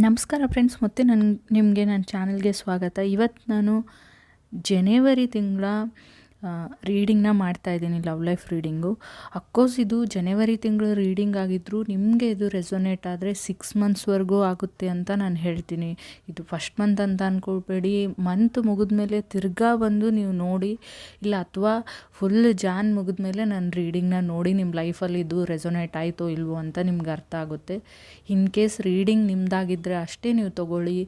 ನಮಸ್ಕಾರ ಫ್ರೆಂಡ್ಸ್ ಮತ್ತೆ ನನ್ನ ನಿಮಗೆ ನನ್ನ ಚಾನಲ್ಗೆ ಸ್ವಾಗತ. ಇವತ್ತು ನಾನು ಜನವರಿ ತಿಂಗಳ ರೀಡಿಂಗ್ನ ಮಾಡ್ತಾ ಇದ್ದೀನಿ ಲವ್ ಲೈಫ್ ರೀಡಿಂಗು ಅಕ್ಕೋಸ್ ಇದು ಜನವರಿ ತಿಂಗಳು ರೀಡಿಂಗ್ ಆಗಿದ್ದರೂ ನಿಮಗೆ ಇದು ರೆಸೊನೇಟ್ ಆದರೆ ಸಿಕ್ಸ್ ಮಂತ್ಸ್ವರೆಗೂ ಆಗುತ್ತೆ ಅಂತ ನಾನು ಹೇಳ್ತೀನಿ. ಇದು ಫಸ್ಟ್ ಮಂತ್ ಅಂತ ಅಂದ್ಕೊಳ್ಬೇಡಿ ಮಂತ್ ಮುಗಿದ್ಮೇಲೆ ತಿರ್ಗಾ ಬಂದು ನೀವು ನೋಡಿ, ಇಲ್ಲ ಅಥವಾ ಫುಲ್ ಜಾನ್ ಮುಗಿದ್ಮೇಲೆ ನಾನು ರೀಡಿಂಗ್ನ ನೋಡಿ ನಿಮ್ಮ ಲೈಫಲ್ಲಿ ಇದು ರೆಸೊನೇಟ್ ಆಯಿತೋ ಇಲ್ವೋ ಅಂತ ನಿಮ್ಗೆ ಅರ್ಥ ಆಗುತ್ತೆ. ಇನ್ ಕೇಸ್ ರೀಡಿಂಗ್ ನಿಮ್ಮದಾಗಿದ್ದರೆ ಅಷ್ಟೇ ನೀವು ತೊಗೊಳ್ಳಿ,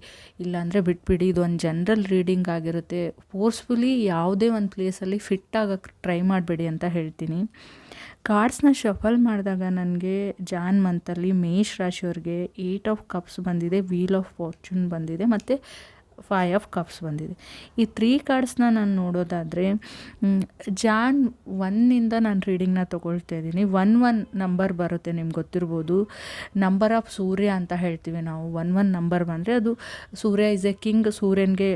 ಇಲ್ಲಾಂದರೆ ಬಿಟ್ಬಿಡಿ, ಇದು ಒಂದು ಜನ್ರಲ್ ರೀಡಿಂಗ್ ಆಗಿರುತ್ತೆ. ಫೋರ್ಸ್ಫುಲಿ ಯಾವುದೇ ಒಂದು ಪ್ಲೇಸಲ್ಲಿ ಫಿಟ್ ಆಗೋಕ್ಕೆ ಟ್ರೈ ಮಾಡಬೇಡಿ ಅಂತ ಹೇಳ್ತೀನಿ. ಕಾರ್ಡ್ಸ್ನ ಶಫಲ್ ಮಾಡಿದಾಗ ನನಗೆ ಜಾನ್ ಮಂತಲ್ಲಿ ಮೇಷ್ ರಾಶಿಯವ್ರಿಗೆ ಏಯ್ಟ್ ಆಫ್ ಕಪ್ಸ್ ಬಂದಿದೆ, ವೀಲ್ ಆಫ್ ಫಾರ್ಚೂನ್ ಬಂದಿದೆ, ಮತ್ತು ಫೈ ಆಫ್ ಕಪ್ಸ್ ಬಂದಿದೆ. ಈ ತ್ರೀ ಕಾರ್ಡ್ಸ್ನ ನಾನು ನೋಡೋದಾದರೆ ಜಾನ್ ಒನ್ನಿಂದ ನಾನು ರೀಡಿಂಗ್ನ ತೊಗೊಳ್ತಾ ಇದ್ದೀನಿ. ಒನ್ ಒನ್ ನಂಬರ್ ಬರುತ್ತೆ ನಿಮ್ಗೆ ಗೊತ್ತಿರ್ಬೋದು. ನಂಬರ್ ಆಫ್ ಸೂರ್ಯ ಅಂತ ಹೇಳ್ತೀವಿ ನಾವು. ಒನ್ ಒನ್ ನಂಬರ್ ಬಂದರೆ ಅದು ಸೂರ್ಯ ಇಸ್ ಎ ಕಿಂಗ್ ಸೂರ್ಯನಿಗೆ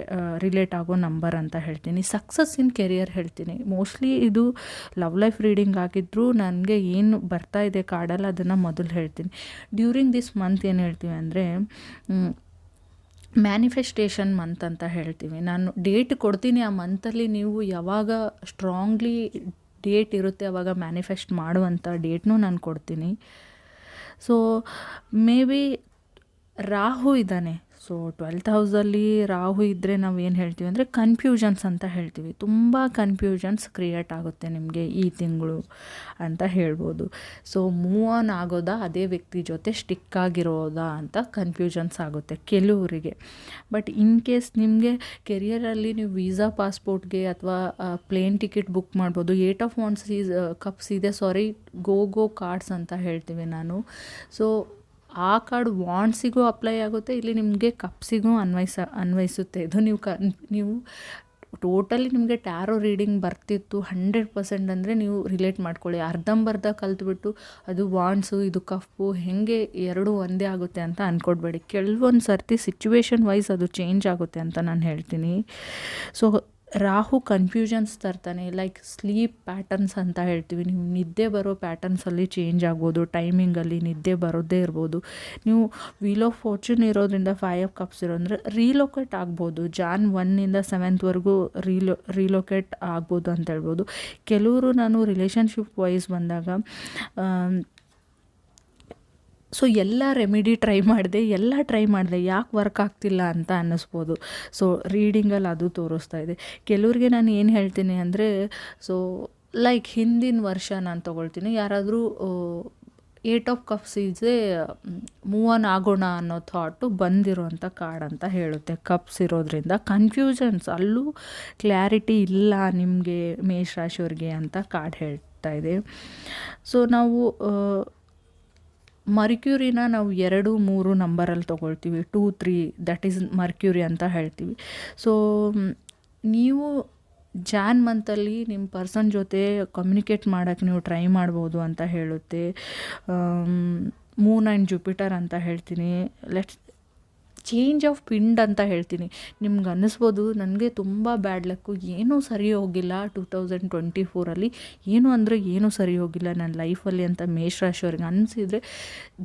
ರಿಲೇಟ್ ಆಗೋ ನಂಬರ್ ಅಂತ ಹೇಳ್ತೀನಿ. ಸಕ್ಸಸ್ ಇನ್ ಕೆರಿಯರ್ ಹೇಳ್ತೀನಿ. ಮೋಸ್ಟ್ಲಿ ಇದು ಲವ್ ಲೈಫ್ ರೀಡಿಂಗ್ ಆಗಿದ್ದರೂ ನನಗೆ ಏನು ಬರ್ತಾ ಇದೆ ಕಾರ್ಡಲ್ಲಿ ಅದನ್ನು ಮೊದಲು ಹೇಳ್ತೀನಿ. ಡ್ಯೂರಿಂಗ್ ದಿಸ್ ಮಂತ್ ಏನು ಹೇಳ್ತೀವಿ ಅಂದರೆ ಮ್ಯಾನಿಫೆಸ್ಟೇಷನ್ ಮಂತ್ ಅಂತ ಹೇಳ್ತೀವಿ. ನಾನು ಡೇಟ್ ಕೊಡ್ತೀನಿ ಆ ಮಂತಲ್ಲಿ ನೀವು ಯಾವಾಗ ಸ್ಟ್ರಾಂಗ್ಲಿ ಡೇಟ್ ಇರುತ್ತೆ, ಅವಾಗ ಮ್ಯಾನಿಫೆಸ್ಟ್ ಮಾಡುವಂಥ ಡೇಟ್ನೂ ನಾನು ಕೊಡ್ತೀನಿ. ಸೊ ಮೇ ಬಿ ರಾಹು ಇದ್ದಾನೆ. ಸೊ ಟ್ವೆಲ್ತ್ ಹೌಸಲ್ಲಿ ರಾಹು ಇದ್ದರೆ ನಾವು ಏನು ಹೇಳ್ತೀವಿ ಅಂದರೆ ಕನ್ಫ್ಯೂಷನ್ಸ್ ಅಂತ ಹೇಳ್ತೀವಿ. ತುಂಬ ಕನ್ಫ್ಯೂಷನ್ಸ್ ಕ್ರಿಯೇಟ್ ಆಗುತ್ತೆ ನಿಮಗೆ ಈ ತಿಂಗಳು ಅಂತ ಹೇಳ್ಬೋದು. ಸೊ ಮೂವ್ ಆನ್ ಆಗೋದಾ, ಅದೇ ವ್ಯಕ್ತಿ ಜೊತೆ ಸ್ಟಿಕ್ ಆಗಿರೋದಾ ಅಂತ ಕನ್ಫ್ಯೂಷನ್ಸ್ ಆಗುತ್ತೆ ಕೆಲವರಿಗೆ. ಬಟ್ ಇನ್ ಕೇಸ್ ನಿಮಗೆ ಕೆರಿಯರಲ್ಲಿ ನೀವು ವೀಸಾ ಪಾಸ್ಪೋರ್ಟ್ಗೆ ಅಥವಾ ಪ್ಲೇನ್ ಟಿಕೆಟ್ ಬುಕ್ ಮಾಡ್ಬೋದು. Eight of wands is cups ಇದೆ. ಸಾರಿ ಗೋ ಗೋ ಕಾರ್ಡ್ಸ್ ಅಂತ ಹೇಳ್ತೀವಿ ನಾನು. ಸೊ ಆ ಕಾರ್ಡ್ ವಾಂಡ್ಸಿಗೂ ಅಪ್ಲೈ ಆಗುತ್ತೆ, ಇಲ್ಲಿ ನಿಮಗೆ ಕಪ್ಸಿಗೂ ಅನ್ವಯಿಸ, ಅನ್ವಯಿಸುತ್ತೆ. ಇದು ನೀವು ಕ, ನೀವು ಟೋಟಲಿ ನಿಮಗೆ ಟ್ಯಾರೋ ರೀಡಿಂಗ್ ಬರ್ತಿತ್ತು ಹಂಡ್ರೆಡ್ ಪರ್ಸೆಂಟ್ ಅಂದರೆ ನೀವು ರಿಲೇಟ್ ಮಾಡ್ಕೊಳ್ಳಿ. ಅರ್ಧಂಬರ್ಧ ಕಲ್ತ್ಬಿಟ್ಟು ಅದು ವಾಂಡ್ಸು ಇದು ಕಫು ಹೇಗೆ ಎರಡು ಒಂದೇ ಆಗುತ್ತೆ ಅಂತ ಅಂದ್ಕೊಡ್ಬೇಡಿ ಕೆಲವೊಂದು ಸರ್ತಿ ಸಿಚುವೇಶನ್ ವೈಸ್ ಅದು ಚೇಂಜ್ ಆಗುತ್ತೆ ಅಂತ ನಾನು ಹೇಳ್ತೀನಿ. ಸೊ ರಾಹು ಕನ್ಫ್ಯೂಷನ್ಸ್ ತರ್ತಾನೆ ಲೈಕ್ ಸ್ಲೀಪ್ ಪ್ಯಾಟರ್ನ್ಸ್ ಅಂತ ಹೇಳ್ತೀವಿ. ನೀವು ನಿದ್ದೆ ಬರೋ ಪ್ಯಾಟರ್ನ್ಸಲ್ಲಿ ಚೇಂಜ್ ಆಗ್ಬೋದು ಟೈಮಿಂಗಲ್ಲಿ ನಿದ್ದೆ ಬರೋದೇ ಇರ್ಬೋದು. ನೀವು ವೀಲ್ ಆಫ್ ಫಾರ್ಚೂನ್ ಇರೋದ್ರಿಂದ ಫೈವ್ ಆಫ್ ಕಪ್ಸ್ ಇರೋ, ಅಂದರೆ ರೀಲೊಕೇಟ್ ಆಗ್ಬೋದು. ಜಾನ್ ಒನ್ನಿಂದ ಸೆವೆಂತ್ವರೆಗೂ ರೀಲೊ ರೀಲೊಕೇಟ್ ಆಗ್ಬೋದು ಅಂತ ಹೇಳ್ಬೋದು. ಕೆಲವರು ನಾನು ರಿಲೇಷನ್ಶಿಪ್ ವೈಸ್ ಬಂದಾಗ ಸೊ ಎಲ್ಲ ರೆಮಿಡಿ ಟ್ರೈ ಮಾಡಿದೆ, ಎಲ್ಲ ಟ್ರೈ ಮಾಡಿದೆ, ಯಾಕೆ ವರ್ಕ್ ಆಗ್ತಿಲ್ಲ ಅಂತ ಅನ್ನಿಸ್ಬೋದು. ಸೊ ರೀಡಿಂಗಲ್ಲಿ ಅದು ತೋರಿಸ್ತಾ ಇದೆ. ಕೆಲವ್ರಿಗೆ ನಾನು ಏನು ಹೇಳ್ತೀನಿ ಅಂದರೆ ಸೊ ಲೈಕ್ ಹಿಂದಿನ ವರ್ಷ ನಾನು ತೊಗೊಳ್ತೀನಿ. ಯಾರಾದರೂ eight of cups ಈಸೆ move on ಆಗೋಣ ಅನ್ನೋ ಥಾಟು ಬಂದಿರೋಂಥ ಕಾರ್ಡ್ ಅಂತ ಹೇಳುತ್ತೆ. ಕಪ್ಸ್ ಇರೋದ್ರಿಂದ ಕನ್ಫ್ಯೂಷನ್ಸ್ ಅಲ್ಲೂ ಕ್ಲಾರಿಟಿ ಇಲ್ಲ ನಿಮಗೆ ಮೇಷರಾಶಿಯವ್ರಿಗೆ ಅಂತ ಕಾರ್ಡ್ ಹೇಳ್ತಾ ಇದೆ. ಸೊ ನಾವು ಮರ್ಕ್ಯೂರಿನ ನಾವು ಎರಡು, ಮೂರು ನಂಬರಲ್ಲಿ ತೊಗೊಳ್ತೀವಿ. Two, three, that is Mercury ಅಂತ ಹೇಳ್ತೀವಿ. ಸೊ ನೀವು ಜಾನ್ ಮಂತಲ್ಲಿ ನಿಮ್ಮ ಪರ್ಸನ್ ಜೊತೆ ಕಮ್ಯುನಿಕೇಟ್ ಮಾಡೋಕ್ಕೆ ನೀವು ಟ್ರೈ ಮಾಡ್ಬೋದು ಅಂತ ಹೇಳುತ್ತೆ. ಮೂನ್ ಆ್ಯಂಡ್ ಜುಪಿಟರ್ ಅಂತ ಹೇಳ್ತೀನಿ. ಲೆಟ್ಸ್ ಚೇಂಜ್ ಆಫ್ ಪಿಂಡ್ ಅಂತ ಹೇಳ್ತೀನಿ. ನಿಮ್ಗೆ ಅನ್ನಿಸ್ಬೋದು, ನನಗೆ ತುಂಬ ಬ್ಯಾಡ್ ಲಕ್ಕು ಏನೂ ಸರಿ ಹೋಗಿಲ್ಲ ಟೂ ತೌಸಂಡ್ ಟ್ವೆಂಟಿ ಫೋರಲ್ಲಿ ಏನು ಅಂದರೆ ಏನೂ ಸರಿ ಹೋಗಿಲ್ಲ ನನ್ನ ಲೈಫಲ್ಲಿ ಅಂತ ಮೇಷರಾಶಿಯವ್ರಿಗೆ. ಅನಿಸಿದರೆ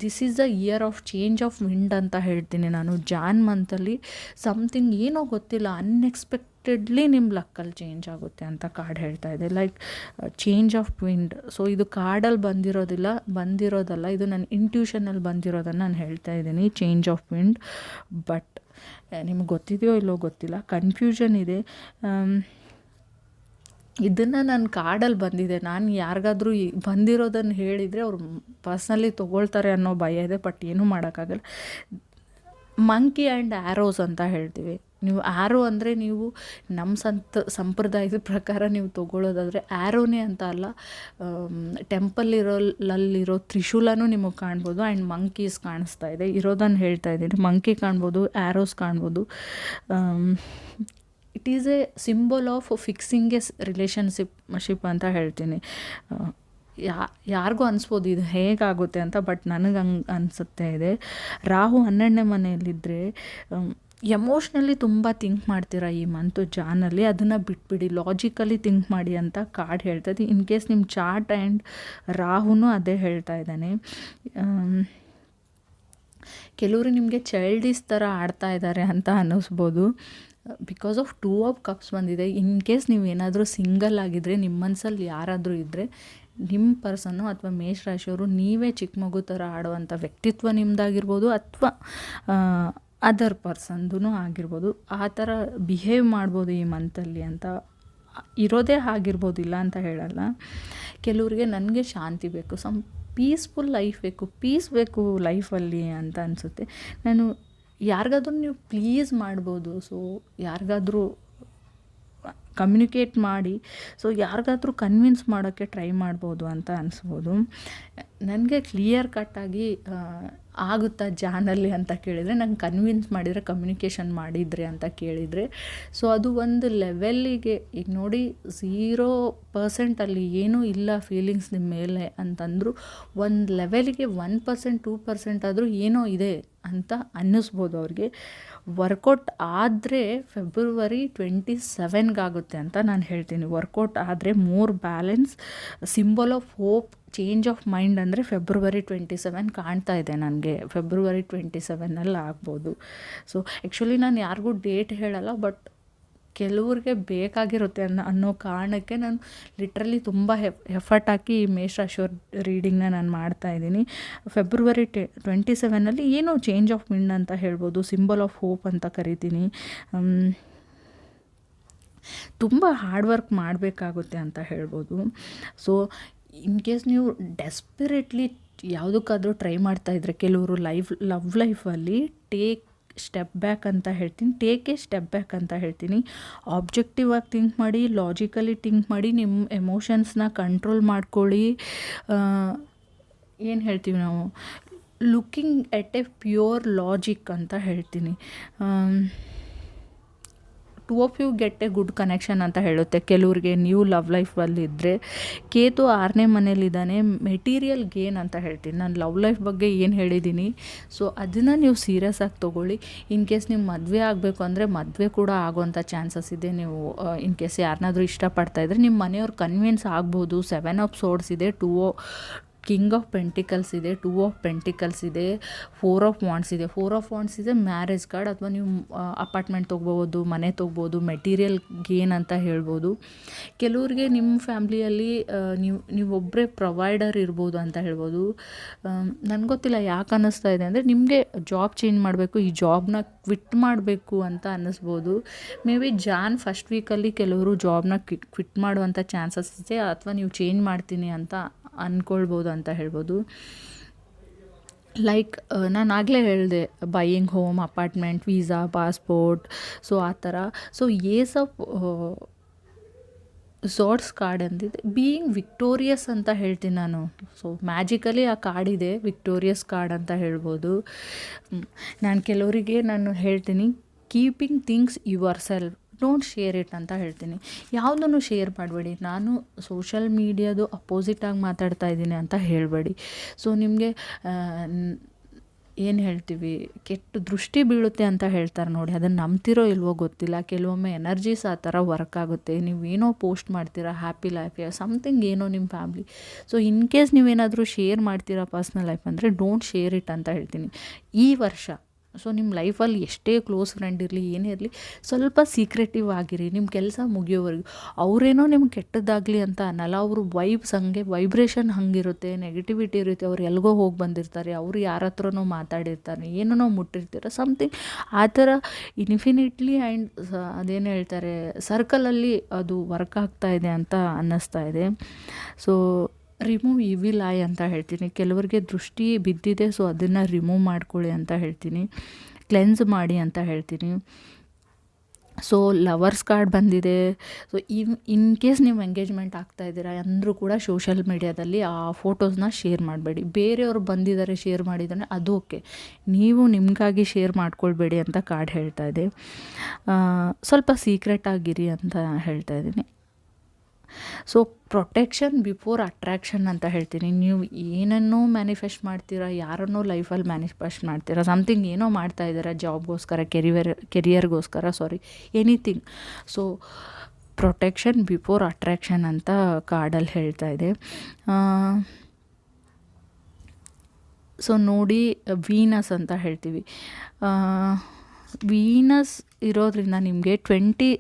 this is the year of change of wind ಅಂತ ಹೇಳ್ತೀನಿ ನಾನು. ಜಾನ್ ಮಂತಲ್ಲಿ ಸಮಥಿಂಗ್ ಏನೋ ಗೊತ್ತಿಲ್ಲ ಅನ್ಎಕ್ಸ್ಪೆಕ್ಟೆಡ್ಲಿ ನಿಮ್ಮ ಲಕ್ಕಲ್ಲಿ ಚೇಂಜ್ ಆಗುತ್ತೆ ಅಂತ ಕಾರ್ಡ್ ಹೇಳ್ತಾ ಇದೆ. Like change of wind so ಇದು ಕಾರ್ಡಲ್ಲಿ ಬಂದಿರೋದಿಲ್ಲ, ಬಂದಿರೋದಲ್ಲ, ಇದು ನನ್ನ ಇಂಟ್ಯೂಷನಲ್ಲಿ ಬಂದಿರೋದನ್ನು ನಾನು ಹೇಳ್ತಾ ಇದ್ದೀನಿ ಚೇಂಜ್ ಆಫ್ ವಿಂಡ್ ಬಟ್ ನಿಮ್ಗೆ ಗೊತ್ತಿದೆಯೋ ಇಲ್ಲೋ ಗೊತ್ತಿಲ್ಲ ಕನ್ಫ್ಯೂಷನ್ ಇದೆ. ಇದನ್ನು ನನ್ನ ಕಾರ್ಡಲ್ಲಿ ಬಂದಿದೆ. ನಾನು ಯಾರಿಗಾದರೂ ಬಂದಿರೋದನ್ನು ಹೇಳಿದರೆ ಅವ್ರು ಪರ್ಸ್ನಲಿ ತೊಗೊಳ್ತಾರೆ ಅನ್ನೋ ಭಯ ಇದೆ ಬಟ್ ಏನೂ ಮಾಡೋಕ್ಕಾಗಲ್ಲ. ಮಂಕಿ ಆ್ಯಂಡ್ ಆ್ಯರೋಸ್ ಅಂತ ಹೇಳ್ತೀವಿ. ನೀವು ಆರೋ ಅಂದರೆ ನೀವು ನಮ್ಮ ಸಂತ, ಸಂಪ್ರದಾಯದ ಪ್ರಕಾರ ನೀವು ತೊಗೊಳ್ಳೋದಾದರೆ ಆ್ಯರೋನೇ ಅಂತ ಅಲ್ಲ ಟೆಂಪಲ್ಲಿರೋಲ್ಲಲ್ಲಿರೋ ತ್ರಿಶೂಲನೂ ನಿಮಗೆ ಕಾಣ್ಬೋದು ಆ್ಯಂಡ್ ಮಂಕೀಸ್ ಕಾಣಿಸ್ತಾ ಇದೆ. ಇರೋದನ್ನು ಹೇಳ್ತಾ ಇದ್ದೀನಿ. ಮಂಕಿ ಕಾಣ್ಬೋದು ಆ್ಯರೋಸ್ ಕಾಣ್ಬೋದು. It is a symbol of fixing a relationship ship ಅಂತ ಹೇಳ್ತೀನಿ. ಯಾ, ಯಾರಿಗೂ ಅನಿಸ್ಬೋದು ಇದು ಹೇಗಾಗುತ್ತೆ ಅಂತ ಬಟ್ ನನಗೆ ಹಂಗೆ ಅನಿಸುತ್ತೆ ಇದೆ. ರಾಹು ಹನ್ನೆರಡನೇ ಮನೆಯಲ್ಲಿದ್ದರೆ ಎಮೋಷ್ನಲಿ ತುಂಬ ಥಿಂಕ್ ಮಾಡ್ತೀರಾ ಈ ಮಂತು ಜಾನಲ್ಲಿ? ಅದನ್ನು ಬಿಟ್ಬಿಡಿ ಲಾಜಿಕಲಿ ಥಿಂಕ್ ಮಾಡಿ ಅಂತ ಕಾರ್ಡ್ ಹೇಳ್ತದೆ ಇನ್ ಕೇಸ್ ನಿಮ್ಮ ಚಾರ್ಟ್ ಆ್ಯಂಡ್ ರಾಹುನು ಅದೇ ಹೇಳ್ತಾ ಇದ್ದಾನೆ. ಕೆಲವರು ನಿಮಗೆ ಚೈಲ್ಡಿಸ್ ಥರ ಆಡ್ತಾ ಇದ್ದಾರೆ ಅಂತ ಅನ್ನಿಸ್ಬೋದು. Because of two of cups ಬಂದಿದೆ. ಇನ್ ಕೇಸ್ ನೀವು ಏನಾದರೂ ಸಿಂಗಲ್ ಆಗಿದ್ದರೆ ನಿಮ್ಮ ಮನಸ್ಸಲ್ಲಿ ಯಾರಾದರೂ ಇದ್ದರೆ ನಿಮ್ಮ ಪರ್ಸನ್ನು ಅಥವಾ ಮೇಷ ರಾಶಿಯವರು ನೀವೇ ಚಿಕ್ಕ ಮಗು ಥರ ಆಡುವಂಥ ವ್ಯಕ್ತಿತ್ವ ನಿಮ್ಮದಾಗಿರ್ಬೋದು ಅಥವಾ ಅದರ್ ಪರ್ಸನ್ದು ಆಗಿರ್ಬೋದು. ಆ ಥರ ಬಿಹೇವ್ ಮಾಡ್ಬೋದು ಈ ಮಂತಲ್ಲಿ ಅಂತ ಇರೋದೇ ಆಗಿರ್ಬೋದು ಇಲ್ಲ ಅಂತ ಹೇಳಲ್ಲ. ಕೆಲವ್ರಿಗೆ ನನಗೆ ಶಾಂತಿ ಬೇಕು ಸಮ್ ಪೀಸ್ಫುಲ್ ಲೈಫ್ ಬೇಕು ಪೀಸ್ ಬೇಕು ಲೈಫಲ್ಲಿ ಅಂತ ಅನಿಸುತ್ತೆ. ನಾನು ಯಾರಿಗಾದ್ರೂ ನೀವು ಪ್ಲೀಸ್ ಮಾಡ್ಬೋದು ಸೊ ಯಾರಿಗಾದ್ರೂ ಕಮ್ಯುನಿಕೇಟ್ ಮಾಡಿ ಸೊ ಯಾರಿಗಾದ್ರೂ ಕನ್ವಿನ್ಸ್ ಮಾಡೋಕ್ಕೆ ಟ್ರೈ ಮಾಡ್ಬೋದು ಅಂತ ಅನಿಸ್ಬೋದು. ನನಗೆ ಕ್ಲಿಯರ್ ಕಟ್ಟಾಗಿ ಆಗುತ್ತಾ ಜಾನಲ್ಲಿ ಅಂತ ಕೇಳಿದರೆ, ನಂಗೆ ಕನ್ವಿನ್ಸ್ ಮಾಡಿದರೆ ಕಮ್ಯುನಿಕೇಷನ್ ಮಾಡಿದರೆ ಅಂತ ಕೇಳಿದರೆ ಸೊ ಅದು ಒಂದು ಲೆವೆಲ್ಲಿಗೆ ಈಗ ನೋಡಿ ಝೀರೋ ಪರ್ಸೆಂಟಲ್ಲಿ ಏನೂ ಇಲ್ಲ ಫೀಲಿಂಗ್ಸ್ ನಿಮ್ಮ ಮೇಲೆ ಅಂತಂದರೂ, ಒಂದು ಲೆವೆಲಿಗೆ ಒನ್ ಪರ್ಸೆಂಟ್ ಟೂ ಪರ್ಸೆಂಟ್ ಆದರೂ ಏನೋ ಇದೆ ಅಂತ ಅನ್ನಿಸ್ಬೋದು ಅವ್ರಿಗೆ. ವರ್ಕೌಟ್ ಆದರೆ ಫೆಬ್ರವರಿ ಟ್ವೆಂಟಿ ಸೆವೆನ್ಗಾಗುತ್ತೆ ಅಂತ ನಾನು ಹೇಳ್ತೀನಿ. ವರ್ಕೌಟ್ ಆದರೆ more balance symbol of hope change of mind ಅಂದರೆ ಫೆಬ್ರವರಿ ಟ್ವೆಂಟಿ ಸೆವೆನ್ ಕಾಣ್ತಾ ಇದೆ ನನಗೆ. ಫೆಬ್ರವರಿ ಟ್ವೆಂಟಿ ಸೆವೆನಲ್ಲಿ ಆಗ್ಬೋದು. ಸೊ ಆ್ಯಕ್ಚುಲಿ ನಾನು ಯಾರಿಗೂ ಡೇಟ್ ಹೇಳಲ್ಲ ಬಟ್ ಕೆಲವ್ರಿಗೆ ಬೇಕಾಗಿರುತ್ತೆ ಅನ್ನೋ ಅನ್ನೋ ಕಾರಣಕ್ಕೆ ನಾನು ಲಿಟ್ರಲಿ ತುಂಬ ಎಫರ್ಟ್ ಹಾಕಿ ಈ ಮೇಷ ರಾಶಿಯವ್ರ ರೀಡಿಂಗ್ನ ನಾನು ಮಾಡ್ತಾ ಇದ್ದೀನಿ. ಫೆಬ್ರವರಿ ಟೆ ಟ್ವೆಂಟಿ ಸೆವೆನಲ್ಲಿ ಏನೋ ಚೇಂಜ್ ಆಫ್ ಮಿಂಡ್ ಅಂತ ಹೇಳ್ಬೋದು ಸಿಂಬಲ್ ಆಫ್ ಹೋಪ್ ಅಂತ ಕರಿತೀನಿ. ತುಂಬ ಹಾರ್ಡ್ ವರ್ಕ್ ಮಾಡಬೇಕಾಗುತ್ತೆ ಅಂತ ಹೇಳ್ಬೋದು. ಸೊ ಇನ್ ಕೇಸ್ ನೀವು ಡೆಸ್ಪಿರೇಟ್ಲಿ ಯಾವುದಕ್ಕಾದರೂ ಟ್ರೈ ಮಾಡ್ತಾಯಿದ್ರೆ ಕೆಲವರು ಲೈಫ್ ಲವ್ ಲೈಫಲ್ಲಿ ಟೇಕ್ ಸ್ಟೆಪ್ ಬ್ಯಾಕ್ ಅಂತ ಹೇಳ್ತೀನಿ. ಟೇಕ್ ಎ ಸ್ಟೆಪ್ ಬ್ಯಾಕ್ ಅಂತ ಹೇಳ್ತೀನಿ. ಆಬ್ಜೆಕ್ಟಿವ್ ಆಗಿ ಥಿಂಕ್ ಮಾಡಿ ಲಾಜಿಕಲಿ ಥಿಂಕ್ ಮಾಡಿ ನಿಮ್ಮ ಎಮೋಷನ್ಸ್ನ ಕಂಟ್ರೋಲ್ ಮಾಡ್ಕೊಳ್ಳಿ. ಏನು ಹೇಳ್ತೀವಿ ನಾವು? Looking at a pure logic ಅಂತ ಹೇಳ್ತೀನಿ. Two of you get a good connection ಅಂತ ಹೇಳುತ್ತೆ. ಕೆಲವ್ರಿಗೆ ನ್ಯೂ ಲವ್ ಲೈಫಲ್ಲಿ ಇದ್ದರೆ ಕೇತು ಆರನೇ ಮನೇಲಿದ್ದಾನೆ ಮೆಟೀರಿಯಲ್ ಗೇನ್ ಅಂತ ಹೇಳ್ತೀನಿ. ನಾನು ಲವ್ ಲೈಫ್ ಬಗ್ಗೆ ಏನು ಹೇಳಿದ್ದೀನಿ ಸೊ ಅದನ್ನು ನೀವು ಸೀರಿಯಸ್ ಆಗಿ ತೊಗೊಳ್ಳಿ. ಇನ್ ಕೇಸ್ ನೀವು ಮದುವೆ ಆಗಬೇಕು ಅಂದರೆ ಮದುವೆ ಕೂಡ ಆಗೋವಂಥ ಚಾನ್ಸಸ್ ಇದೆ. ನೀವು ಇನ್ ಕೇಸ್ ಯಾರನ್ನಾದ್ರೂ ಇಷ್ಟಪಡ್ತಾ ಇದ್ದರೆ ನಿಮ್ಮ ಮನೆಯವ್ರು ಕನ್ವಿನ್ಸ್ ಆಗ್ಬೋದು. ಸೆವೆನ್ ಆಫ್ ಸೋರ್ಸ್ ಇದೆ ಟೂ ಕಿಂಗ್ ಆಫ್ ಪೆಂಟಿಕಲ್ಸ್ ಇದೆ ಟೂ ಆಫ್ ಪೆಂಟಿಕಲ್ಸ್ ಇದೆ ಫೋರ್ ಆಫ್ ವಾಂಡ್ಸ್ ಇದೆ. ಫೋರ್ ಆಫ್ ವಾಂಡ್ಸ್ ಇದೆ ಮ್ಯಾರೇಜ್ ಕಾರ್ಡ್ ಅಥವಾ ನೀವು ಅಪಾರ್ಟ್ಮೆಂಟ್ ತೊಗ್ಬೋದು ಮನೆ ತೊಗ್ಬೋದು ಮೆಟೀರಿಯಲ್ ಗೇನ್ ಅಂತ ಹೇಳ್ಬೋದು. ಕೆಲವ್ರಿಗೆ ನಿಮ್ಮ ಫ್ಯಾಮ್ಲಿಯಲ್ಲಿ ನೀವು ನೀವೊಬ್ಬರೇ ಪ್ರೊವೈಡರ್ ಇರ್ಬೋದು ಅಂತ ಹೇಳ್ಬೋದು. ನನಗೆ ಗೊತ್ತಿಲ್ಲ ಯಾಕೆ ಅನ್ನಿಸ್ತಾ ಇದೆ ಅಂದರೆ ನಿಮಗೆ ಜಾಬ್ ಚೇಂಜ್ ಮಾಡಬೇಕು, ಈ ಜಾಬ್ನ ಕ್ವಿಟ್ ಮಾಡಬೇಕು ಅಂತ ಅನ್ನಿಸ್ಬೋದು. ಮೇ ಬಿ ಜಾನ್ ಫಸ್ಟ್ ವೀಕಲ್ಲಿ ಕೆಲವರು ಜಾಬ್ನ ಕ್ವಿಟ್ ಕ್ವಿಟ್ ಮಾಡುವಂಥ ಚಾನ್ಸಸ್ ಇದೆ ಅಥವಾ ನೀವು ಚೇಂಜ್ ಮಾಡ್ತೀನಿ ಅಂತ ಅಂದ್ಕೊಳ್ಬೋದು ಅಂತ ಹೇಳ್ಬೋದು. ಲೈಕ್ ನಾನು ಆಗಲೇ ಹೇಳಿದೆ buying home apartment visa passport so ಆ ಥರ. So ace of swords card ಅಂದಿದೆ. Being victorious ಅಂತ ಹೇಳ್ತೀನಿ ನಾನು. ಸೊ ಮ್ಯಾಜಿಕಲಿ ಆ ಕಾರ್ಡ್ ಇದೆ ವಿಕ್ಟೋರಿಯಸ್ ಕಾರ್ಡ್ ಅಂತ ಹೇಳ್ಬೋದು. ನಾನು ಕೆಲವರಿಗೆ ನಾನು ಹೇಳ್ತೀನಿ keeping things yourself don't share it ಅಂತ ಹೇಳ್ತೀನಿ. ಯಾವುದನ್ನು ಶೇರ್ ಮಾಡಬೇಡಿ? ನಾನು ಸೋಷಲ್ ಮೀಡಿಯಾದು ಅಪೋಸಿಟಾಗಿ ಮಾತಾಡ್ತಾ ಇದ್ದೀನಿ ಅಂತ ಹೇಳಬೇಡಿ. ಸೊ ನಿಮಗೆ ಏನು ಹೇಳ್ತೀವಿ? ಕೆಟ್ಟ ದೃಷ್ಟಿ ಬೀಳುತ್ತೆ ಅಂತ ಹೇಳ್ತಾರೆ ನೋಡಿ. ಅದನ್ನು ನಂಬ್ತಿರೋ ಇಲ್ವೋ ಗೊತ್ತಿಲ್ಲ. ಕೆಲವೊಮ್ಮೆ ಎನರ್ಜೀಸ್ ಆ ಥರ ವರ್ಕ್ ಆಗುತ್ತೆ. ನೀವೇನೋ ಪೋಸ್ಟ್ ಮಾಡ್ತೀರಾ ಹ್ಯಾಪಿ ಲೈಫ್ ಸಮಥಿಂಗ್ ಏನೋ ನಿಮ್ಮ ಫ್ಯಾಮ್ಲಿ ಸೊ ಇನ್ ಕೇಸ್ ನೀವೇನಾದರೂ ಶೇರ್ ಮಾಡ್ತೀರಾ ಪರ್ಸ್ನಲ್ ಲೈಫ್ ಅಂದರೆ ಡೋಂಟ್ ಶೇರ್ ಇಟ್ ಅಂತ ಹೇಳ್ತೀನಿ. ಈ ವರ್ಷ ಸೊ ನಿಮ್ಮ ಲೈಫಲ್ಲಿ ಎಷ್ಟೇ ಕ್ಲೋಸ್ ಫ್ರೆಂಡ್ ಇರಲಿ, ಏನೇ ಇರಲಿ, ಸ್ವಲ್ಪ ಸೀಕ್ರೆಟಿವ್ ಆಗಿರಿ. ನಿಮ್ಮ ಕೆಲಸ ಮುಗಿಯೋವರೆಗೂ. ಅವರೇನೋ ನಿಮ್ಗೆ ಕೆಟ್ಟದ್ದಾಗಲಿ ಅಂತ ಅನ್ನಲ್ಲ. ಅವರು ವೈಬ್ಸ್ ಹಂಗೆ ವೈಬ್ರೇಷನ್ ಹಂಗಿರುತ್ತೆ ನೆಗೆಟಿವಿಟಿ ಇರುತ್ತೆ. ಅವ್ರು ಎಲ್ಗೋ ಹೋಗಿ ಬಂದಿರ್ತಾರೆ. ಅವರು ಯಾರ ಹತ್ರನೋ ಮಾತಾಡಿರ್ತಾರೆ. ಏನೋ ಮುಟ್ಟಿರ್ತೀರ. ಸಮಥಿಂಗ್ ಆ ಥರ ಇನ್ಫಿನಿಟ್ಲಿ ಆ್ಯಂಡ್ ಅದೇನು ಹೇಳ್ತಾರೆ ಸರ್ಕಲಲ್ಲಿ ಅದು ವರ್ಕ್ ಆಗ್ತಾ ಇದೆ ಅಂತ ಅನ್ನಿಸ್ತಾ ಇದೆ. ಸೊ ರಿಮೂವ್ ಇವಿಲ್ ಐ ಅಂತ ಹೇಳ್ತೀನಿ. ಕೆಲವರಿಗೆ ದೃಷ್ಟಿ ಬಿದ್ದಿದೆ ಸೊ ಅದನ್ನು ರಿಮೂವ್ ಮಾಡ್ಕೊಳ್ಳಿ ಅಂತ ಹೇಳ್ತೀನಿ. ಕ್ಲೆನ್ಸ್ ಮಾಡಿ ಅಂತ ಹೇಳ್ತೀನಿ. ಸೊ ಲವರ್ಸ್ ಕಾರ್ಡ್ ಬಂದಿದೆ. ಸೊ ಇನ್ ಇನ್ ಕೇಸ್ ನೀವು ಎಂಗೇಜ್ಮೆಂಟ್ ಆಗ್ತಾ ಇದ್ದೀರಾ, ಅಂದರೂ ಕೂಡ ಸೋಷಲ್ ಮೀಡ್ಯಾದಲ್ಲಿ ಆ ಫೋಟೋಸ್ನ ಶೇರ್ ಮಾಡಬೇಡಿ. ಬೇರೆಯವರು ಬಂದಿದ್ದಾರೆ ಶೇರ್ ಮಾಡಿದ್ದಾರೆ, ಅದು ಓಕೆ ನೀವು ನಿಮಗಾಗಿ ಶೇರ್ ಮಾಡ್ಕೊಳ್ಬೇಡಿ ಅಂತ ಕಾರ್ಡ್ ಹೇಳ್ತಾ ಇದೆ. ಸ್ವಲ್ಪ ಸೀಕ್ರೆಟ್ ಆಗಿರಿ ಅಂತ ಹೇಳ್ತಾ ಇದ್ದೀನಿ. ಸೊ ಪ್ರೊಟೆಕ್ಷನ್ ಬಿಫೋರ್ ಅಟ್ರ್ಯಾಕ್ಷನ್ ಅಂತ ಹೇಳ್ತೀನಿ. ನೀವು ಏನನ್ನೋ ಮ್ಯಾನಿಫೆಸ್ಟ್ ಮಾಡ್ತೀರಾ, ಯಾರನ್ನೋ ಲೈಫಲ್ಲಿ ಮ್ಯಾನಿಫೆಸ್ಟ್ ಮಾಡ್ತೀರಾ ಸಮಥಿಂಗ್ ಏನೋ ಮಾಡ್ತಾ ಇದ್ದೀರಾ ಜಾಬ್ಗೋಸ್ಕರ career ಕೆರಿಯರ್ಗೋಸ್ಕರ sorry anything so protection before attraction ಅಂತ ಕಾರ್ಡಲ್ಲಿ ಹೇಳ್ತಾ ಇದೆ. ಸೊ ನೋಡಿ ವೀನಸ್ ಅಂತ ಹೇಳ್ತೀವಿ. ವೀನಸ್ ಇರೋದ್ರಿಂದ ನಿಮಗೆ ಟ್ವೆಂಟಿ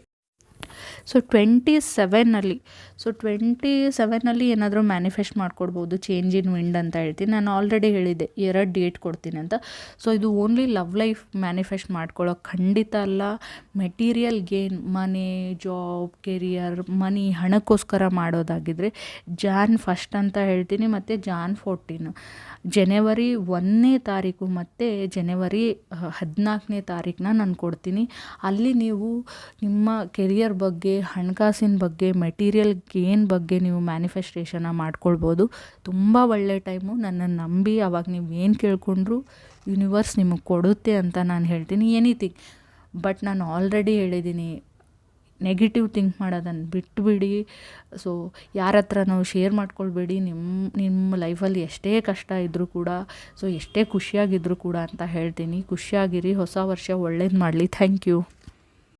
ಸೊ ಟ್ವೆಂಟಿ ಸೆವೆನ್ನಲ್ಲಿ ಸೊ ಟ್ವೆಂಟಿ ಸೆವೆನಲ್ಲಿ ಏನಾದರೂ ಮ್ಯಾನಿಫೆಸ್ಟ್ ಮಾಡ್ಕೊಡ್ಬೋದು ಚೇಂಜ್ ಇನ್ ವಿಂಡ್ ಅಂತ ಹೇಳ್ತೀನಿ. ನಾನು ಆಲ್ರೆಡಿ ಹೇಳಿದ್ದೆ, ಎರಡು ಡೇಟ್ ಕೊಡ್ತೀನಿ ಅಂತ. ಸೊ ಇದು ಓನ್ಲಿ ಲವ್ ಲೈಫ್ ಮ್ಯಾನಿಫೆಸ್ಟ್ ಮಾಡ್ಕೊಳ್ಳೋಕೆ ಖಂಡಿತ ಅಲ್ಲ. Material gain money job career money ಹಣಕ್ಕೋಸ್ಕರ ಮಾಡೋದಾಗಿದ್ದರೆ ಜಾನ್ ಫಸ್ಟ್ ಅಂತ ಹೇಳ್ತೀನಿ, ಮತ್ತು ಜಾನ್ ಫೋರ್ಟೀನ್ ಜನವರಿ ಒಂದನೇ ತಾರೀಕು ಮತ್ತು ಜನವರಿ ಹದಿನಾಲ್ಕನೇ ತಾರೀಕನ್ನ ನಾನು ಕೊಡ್ತೀನಿ. ಅಲ್ಲಿ ನೀವು ನಿಮ್ಮ ಕೆರಿಯರ್ ಬಗ್ಗೆ, ಹಣಕಾಸಿನ ಬಗ್ಗೆ ಮೆಟೀರಿಯಲ್ ಗೇನ್ ಬಗ್ಗೆ ನೀವು ಮ್ಯಾನಿಫೆಸ್ಟೇಷನ್ನ ಮಾಡ್ಕೊಳ್ಬೋದು. ತುಂಬ ಒಳ್ಳೆ ಟೈಮು ನನ್ನನ್ನು ನಂಬಿ ಅವಾಗ ನೀವು ಏನು ಕೇಳ್ಕೊಂಡ್ರು ಯೂನಿವರ್ಸ್ ನಿಮಗೆ ಕೊಡುತ್ತೆ ಅಂತ ನಾನು ಹೇಳ್ತೀನಿ. ಎನಿಥಿಂಗ್ ಬಟ್ ನಾನು ಆಲ್ರೆಡಿ ಹೇಳಿದ್ದೀನಿ ನೆಗೆಟಿವ್ ಥಿಂಕ್ ಮಾಡೋದನ್ನು ಬಿಟ್ಟುಬಿಡಿ ಸೊ ಯಾರ ಹತ್ರ ನಾವು ಶೇರ್ ಮಾಡ್ಕೊಳ್ಬೇಡಿ. ನಿಮ್ಮ ನಿಮ್ಮ ಲೈಫಲ್ಲಿ ಎಷ್ಟೇ ಕಷ್ಟ ಇದ್ದರೂ ಕೂಡ ಸೊ ಎಷ್ಟೇ ಖುಷಿಯಾಗಿದ್ದರೂ ಕೂಡ ಅಂತ ಹೇಳ್ತೀನಿ. ಖುಷಿಯಾಗಿರಿ. ಹೊಸ ವರ್ಷ ಒಳ್ಳೇದು ಮಾಡಲಿ. Thank you